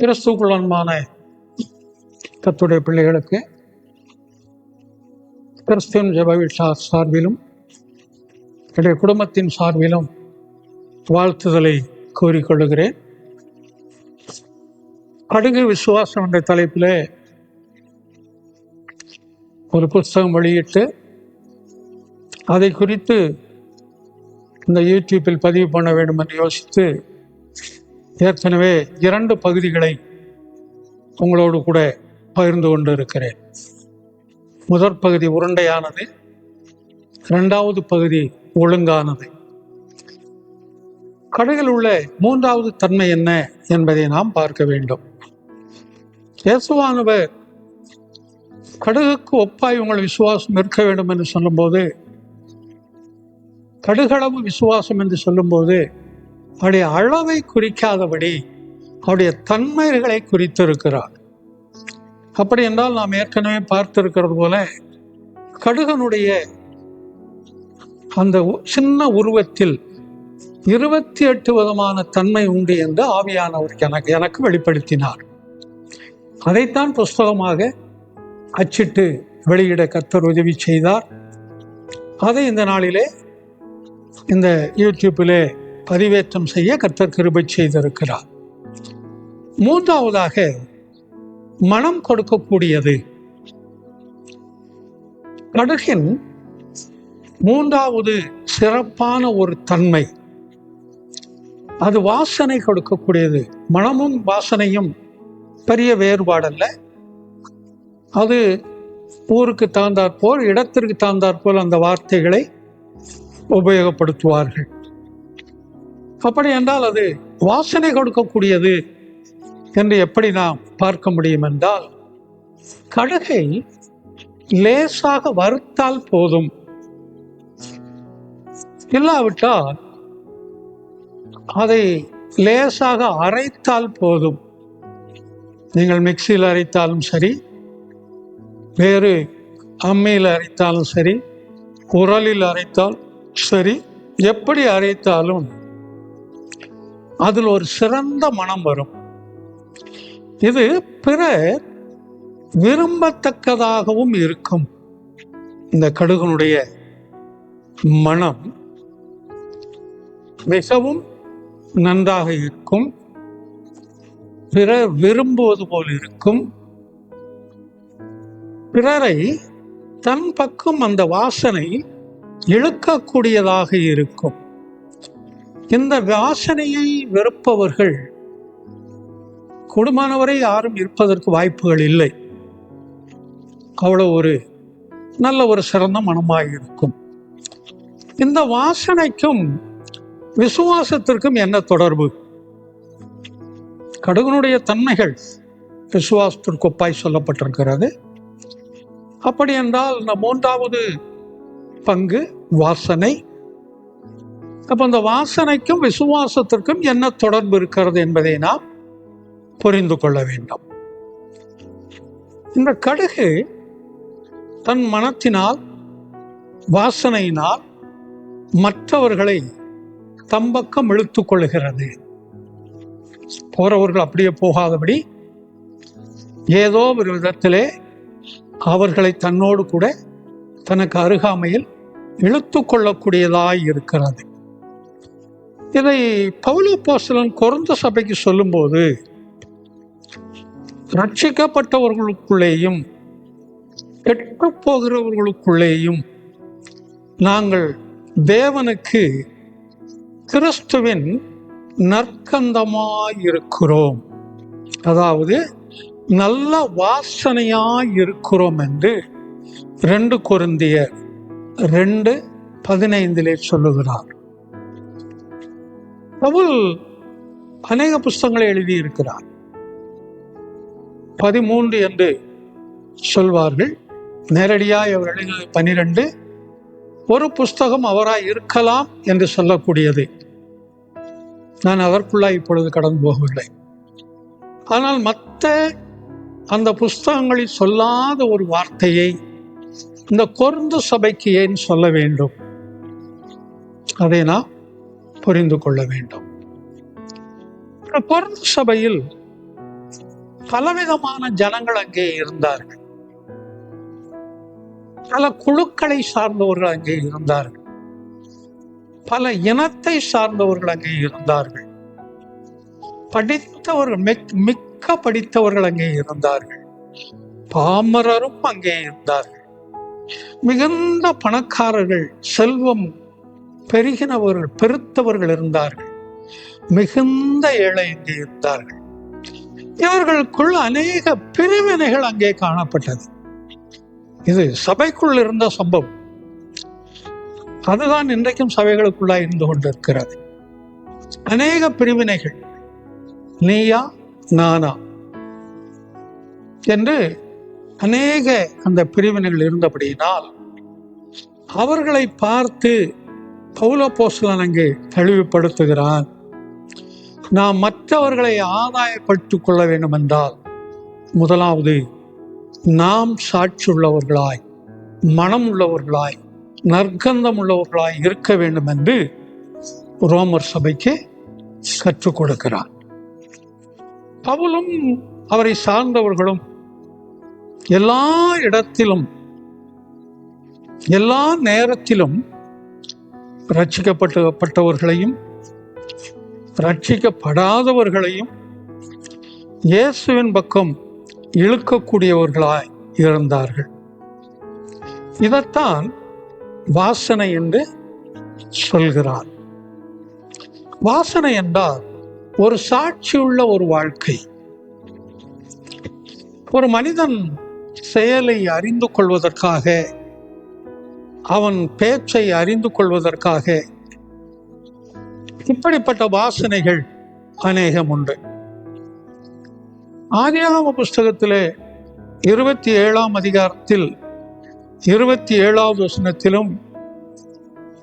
கிறிஸ்துக்குள்ளன்மான கத்துடைய பிள்ளைகளுக்கு கிறிஸ்துவன் ஜெப சார்பிலும் என்னுடைய குடும்பத்தின் சார்பிலும் வாழ்த்துதலை கூறிக்கொள்கிறேன் கடுகு விசுவாசம் என்ற தலைப்பில் ஒரு புஸ்தகம் வெளியிட்டு அதை குறித்து இந்த யூடியூப்பில் பதிவு பண்ண வேண்டும் என்று யோசித்து ஏற்கனவே இரண்டு பகுதிகளை உங்களோடு கூட பகிர்ந்து கொண்டு இருக்கிறேன் முதற் பகுதி உருண்டையானது இரண்டாவது பகுதி ஒழுங்கானது. கடுகில் உள்ள மூன்றாவது தன்மை என்ன என்பதை நாம் பார்க்க வேண்டும். இயேசுவானவர் கடுகுக்கு ஒப்பாய் உங்கள் விசுவாசம் இருக்க வேண்டும் என்று சொல்லும்போது கடுகளவு விசுவாசம் என்று சொல்லும்போது அவருடைய அளவை குறிக்காதபடி அவருடைய தன்மைகளை குறித்திருக்கிறார். அப்படி என்றால் நாம் ஏற்கனவே பார்த்திருக்கிறது போல கடுகனுடைய அந்த உ- சின்ன உருவத்தில் இருபத்தி எட்டு விதமான தன்மை உண்டு என்று ஆவியானவர் எனக்கு எனக்கு வெளிப்படுத்தினார். அதைத்தான் புஸ்தகமாக அச்சிட்டு வெளியிட கத்தர் உதவி செய்தார். அதை இந்த நாளிலே இந்த யூடியூப்பிலே பதிவேற்றம் செய்ய கர்த்தர் கிருபை செய்திருக்கிறார். மூன்றாவதாக மனம் கொடுக்கக்கூடியது. கடுகின் மூன்றாவது சிறப்பான ஒரு தன்மை. அது வாசனை கொடுக்கக்கூடியது. மனமும் வாசனையும் பெரிய வேறுபாடல்ல. அது ஊருக்கு தகுந்தாற்போல் இடத்திற்கு தகுந்தாற்போல் அந்த வார்த்தைகளை உபயோகப்படுத்துவார்கள். அப்படி என்றால் அது வாசனை கொடுக்கக்கூடியது என்று எப்படி நாம் பார்க்க முடியும் என்றால் கடுகை லேசாக வறுத்தால் போதும். இல்லாவிட்டால் அதை லேசாக அரைத்தால் போதும். நீங்கள் மிக்சியில் அரைத்தாலும் சரி வேறு அம்மியில் அரைத்தாலும் சரி உரலில் அரைத்தால் சரி எப்படி அரைத்தாலும் அதில் ஒரு சிறந்த மனம் வரும். இது பிறர் விரும்பத்தக்கதாகவும் இருக்கும். இந்த கடுகனுடைய மனம் மிகவும் நன்றாக இருக்கும். பிறர் விரும்புவது போல் இருக்கும். பிறரை தன் பக்கம் அந்த வாசனை இழுக்கக்கூடியதாக இருக்கும். இந்த வாசனையை வெறுப்பவர்கள் குடும்பமானவரை யாரும் இருப்பதற்கு வாய்ப்புகள் இல்லை. அவ்வளவு ஒரு நல்ல ஒரு சிறந்த மனமாக இருக்கும் இந்த வாசனைக்கும் விசுவாசத்திற்கும் என்ன தொடர்பு? கடுகனுடைய தன்மைகள் விசுவாசத்திற்கு ஒப்பாய் சொல்லப்பட்டிருக்கிறது. அப்படி என்றால் இந்த மூன்றாவது பங்கு வாசனை அப்போ அந்த வாசனைக்கும் விசுவாசத்திற்கும் என்ன தொடர்பு இருக்கிறது என்பதை நாம் புரிந்து கொள்ள வேண்டும். இந்த கடுகு தன் மனத்தினால் வாசனையினால் மற்றவர்களை தம்பக்கம் இழுத்துக் கொள்கிறது போறவர்கள் அப்படியே போகாதபடி ஏதோ ஒரு விதத்திலே அவர்களை தன்னோடு கூட தனக்கு அருகாமையில் இழுத்து கொள்ளக்கூடியதாய் இருக்கிறது. இதை பவுல போஸ்தலன் சபைக்கு சொல்லும்போது ரட்சிக்கப்பட்டவர்களுக்குள்ளேயும் கெட்டு போகிறவர்களுக்குள்ளேயும் நாங்கள் தேவனுக்கு கிறிஸ்துவின் நற்கந்தமாய் இருக்கிறோம் அதாவது நல்ல வாசனையாய் இருக்கிறோம் என்று ரெண்டு கொருந்தியர் ரெண்டு பதினைந்திலே சொல்லுகிறார். பவுல் அநேக புஸ்தகங்களை எழுதியிருக்கிறார். பதிமூன்று என்று சொல்வார்கள். நேரடியாக அவர் எழுதியது பனிரெண்டு ஒரு புஸ்தகம் அவராய் இருக்கலாம் என்று சொல்லக்கூடியது. நான் அதற்குள்ளாய் இப்பொழுது கடந்து போகவில்லை. ஆனால் மற்ற அந்த புஸ்தகங்களில் சொல்லாத ஒரு வார்த்தையை இந்த கொருந்து சபைக்கு ஏன் சொல்ல வேண்டும்? அதை நாம் புரிந்து கொள்ள வேண்டும். பொருள் சபையில் பலவிதமான ஜனங்கள் அங்கே இருந்தார்கள். பல குழுக்களை சார்ந்தவர்கள் அங்கே இருந்தார்கள். பல இனத்தை சார்ந்தவர்கள் அங்கே இருந்தார்கள். படித்தவர்கள் மிக்- மிக்க படித்தவர்கள் அங்கே இருந்தார்கள். பாமரரும் அங்கே இருந்தார்கள். மிகுந்த பணக்காரர்கள் செல்வம் பெருகினவர்கள் பெருத்தவர்கள் இருந்தார்கள். மிகுந்த ஏழை இங்கே இருந்தார்கள். இவர்களுக்குள் அநேக பிரிவினைகள் அங்கே காணப்பட்டது. இது சபைக்குள் இருந்த சம்பவம். அதுதான் இன்றைக்கும் சபைகளுக்குள்ளாக இருந்து கொண்டிருக்கிறது. அநேக பிரிவினைகள். நீயா நானா என்று அநேக அந்த பிரிவினைகள் இருந்தபடியினால் அவர்களை பார்த்து பௌலப்போஸ்தலன் அங்கே தெளிவுபடுத்துகிறான் நாம் மற்றவர்களை ஆதாயப்படுத்திக் கொள்ள வேண்டும் என்றால் முதலாவது நாம் சாட்சி உள்ளவர்களாய் மனம் உள்ளவர்களாய் நற்கந்தம் உள்ளவர்களாய் இருக்க வேண்டும் என்று ரோமர் சபைக்கு கற்றுக் கொடுக்கிறார். பவுலும் அவரை சார்ந்தவர்களும் எல்லா இடத்திலும் எல்லா நேரத்திலும் ரட்சிக்கப்பட்டவர்களையும் ரட்சிக்கப்படாதவர்களையும் இயேசுவின் பக்கம் இழுக்கக்கூடியவர்களாய் இருந்தார்கள். இதைத்தான் வாசனை என்று சொல்கிறார். வாசனை என்றால் ஒரு சாட்சியுள்ள ஒரு வாழ்க்கை. ஒரு மனிதன் செயலை அறிந்து கொள்வதற்காக அவன் பேச்சை அறிந்து கொள்வதற்காக. இப்படிப்பட்ட வாசனைகள் அநேகம் உண்டு. ஆதியாகம புஸ்தகத்திலே இருபத்தி ஏழாம் அதிகாரத்தில் இருபத்தி ஏழாவது வசனத்திலும்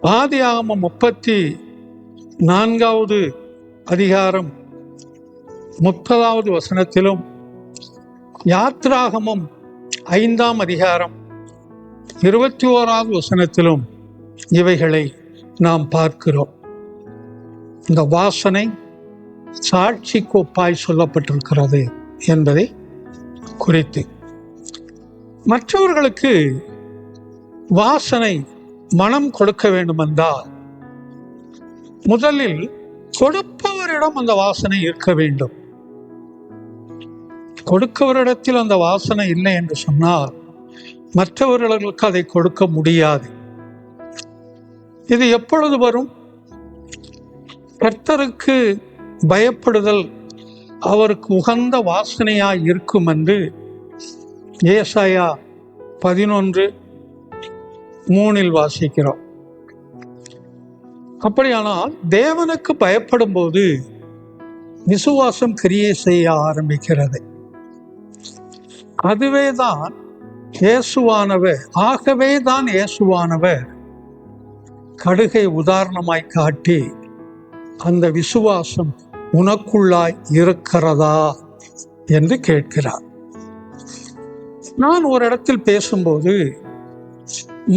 ஆதியாகம முப்பத்தி நான்காவது அதிகாரம் முப்பதாவது வசனத்திலும் யாத்ராகமம் ஐந்தாம் அதிகாரம் இருபத்தி ஓராவது வசனத்திலும் இவைகளை நாம் பார்க்கிறோம். இந்த வாசனை சாட்சி கோப்பாய் சொல்லப்பட்டிருக்கிறது என்பதை குறித்து. மற்றவர்களுக்கு வாசனை மனம் கொடுக்க வேண்டுமென்றால் முதலில் கொடுப்பவரிடம் அந்த வாசனை இருக்க வேண்டும். கொடுக்கவரிடத்தில் அந்த வாசனை இல்லை என்று சொன்னால் மற்றவர்களுக்கு அதை கொடுக்க முடியாது. இது எப்பொழுது வரும்? கர்த்தருக்கு பயப்படுதல் அவருக்கு உகந்த வாசனையாய் இருக்கும் என்று ஏசாயா பதினொன்று மூணில் வாசிக்கிறோம். அப்படியானால் தேவனுக்கு பயப்படும் போது விசுவாசம் கிரியை செய்ய ஆரம்பிக்கிறது. அதுவே தான் இயேசுவானவர் ஆகவே தான் இயேசுவானவர். கடுகை உதாரணமாய் காட்டி அந்த விசுவாசம் உனக்குள்ளாய் இருக்கிறதா என்று கேட்கிறார். நான் ஒரு இடத்தில் பேசும்போது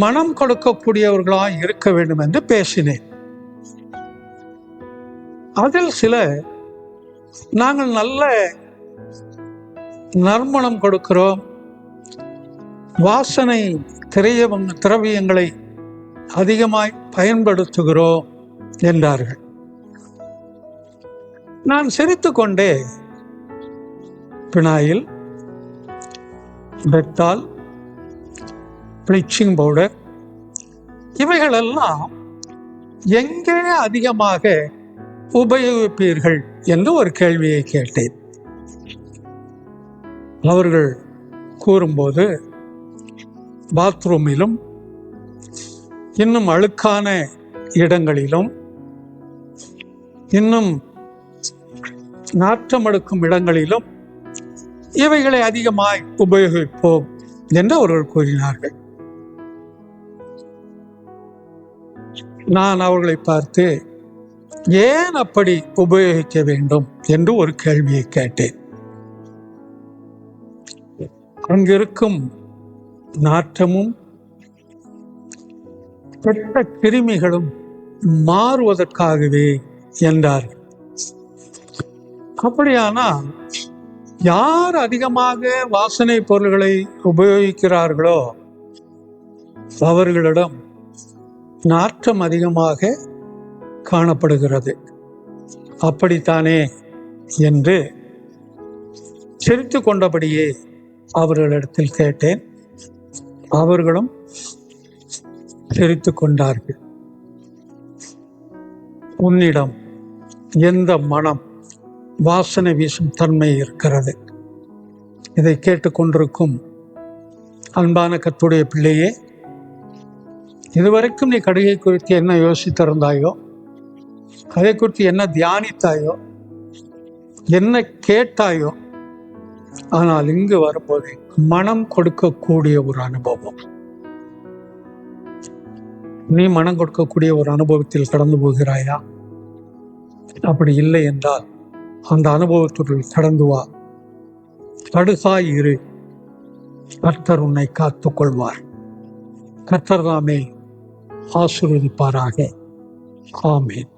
மனம் கொடுக்கக்கூடியவர்களாய் இருக்க வேண்டும் என்று பேசினேன். அதில் சில நாங்கள் நல்ல நறுமணம் கொடுக்கிறோம் வாசனை திரைய திரவியங்களை அதிகமாய் பயன்படுத்துகிறோம் என்றார்கள். நான் சிரித்துக்கொண்டே பினாயில் பெட்டால் ப்ளீச்சிங் பவுடர் இவைகளெல்லாம் எங்கே அதிகமாக உபயோகிப்பீர்கள் என்று ஒரு கேள்வியை கேட்டேன். அவர்கள் கூறும்போது பாத்ரூமிலும் இன்னும் அழுக்கான இடங்களிலும் இன்னும் நாற்றம் எடுக்கும் இடங்களிலும் இவைகளை அதிகமாய் உபயோகிப்போம் என்று அவர்கள் கூறினார்கள். நான் அவர்களை பார்த்து ஏன் அப்படி உபயோகிக்க வேண்டும்? என்று ஒரு கேள்வியை கேட்டேன். அங்கிருக்கும் நாற்றமும் கெட்ட கிருமிகளும் மாறுவதற்காகவே என்றார். அப்படியானால் யார் அதிகமாக வாசனை பொருள்களை உபயோகிக்கிறார்களோ அவர்களிடம் நாற்றம் அதிகமாக காணப்படுகிறது. அப்படித்தானே என்று சிரித்து கொண்டபடியே அவர்களிடத்தில் கேட்டேன். அவர்களும் சிரித்து கொண்டார்கள் உன்னிடம் எந்த மனம் வாசனை வீசும் தன்மை இருக்கிறது? இதை கேட்டுக்கொண்டிருக்கும் அன்பான கத்துடைய பிள்ளையே இதுவரைக்கும் நீ கடுகை குறித்து என்ன யோசித்திருந்தாயோ அதை குறித்து என்ன தியானித்தாயோ என்ன கேட்டாயோ ஆனால் இங்கு வரும்போது மனம் கொடுக்கக்கூடிய ஒரு அனுபவம். நீ மனம் கொடுக்கக்கூடிய ஒரு அனுபவத்தில் கடந்து போகிறாயா? அப்படி இல்லை என்றால் அந்த அனுபவத்துடன் கடந்து வா. கடுகாய் இரு. கர்த்தர் உன்னை காத்துக் கொள்வார் கர்த்தர் தாமே ஆசீர்வதிப்பாராக. ஆமேன்.